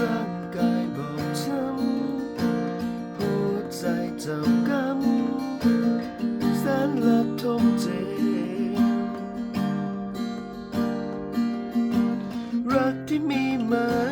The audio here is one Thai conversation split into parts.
ร่างกายบอบช้ำหัวใจจำกำแสนละทมเจรักที่มีมา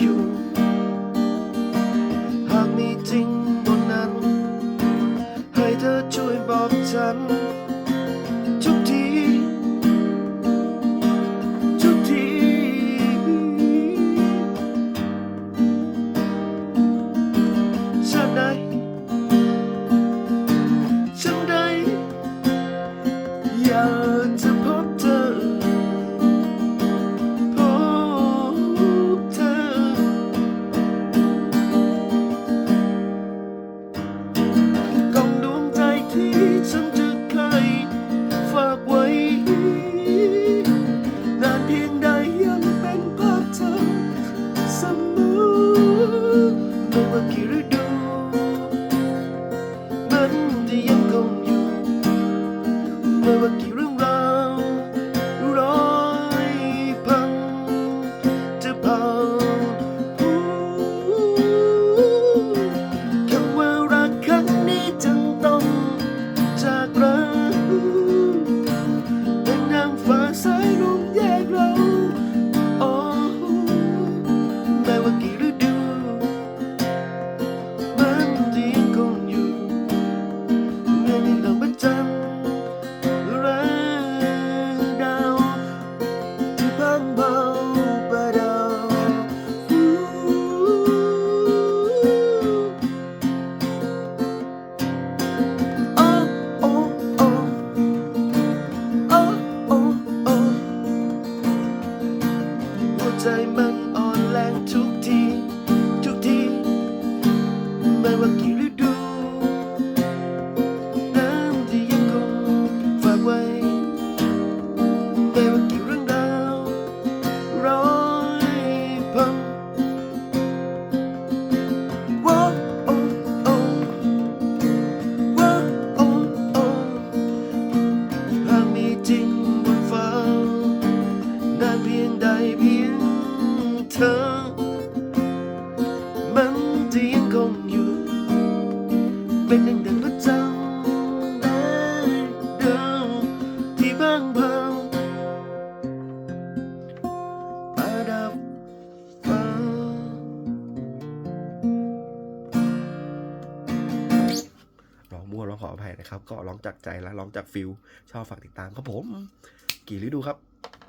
you. we were look you เป็นหนึ่งดังพระจันทร์และดาวที่บางเบาประดับฟ้าร้องมั่วร้องขออภัยนะครับ ก็ร้องจากใจและร้องจากฟิลชอบฝากติดตามครับผม กี่ฤดูครับ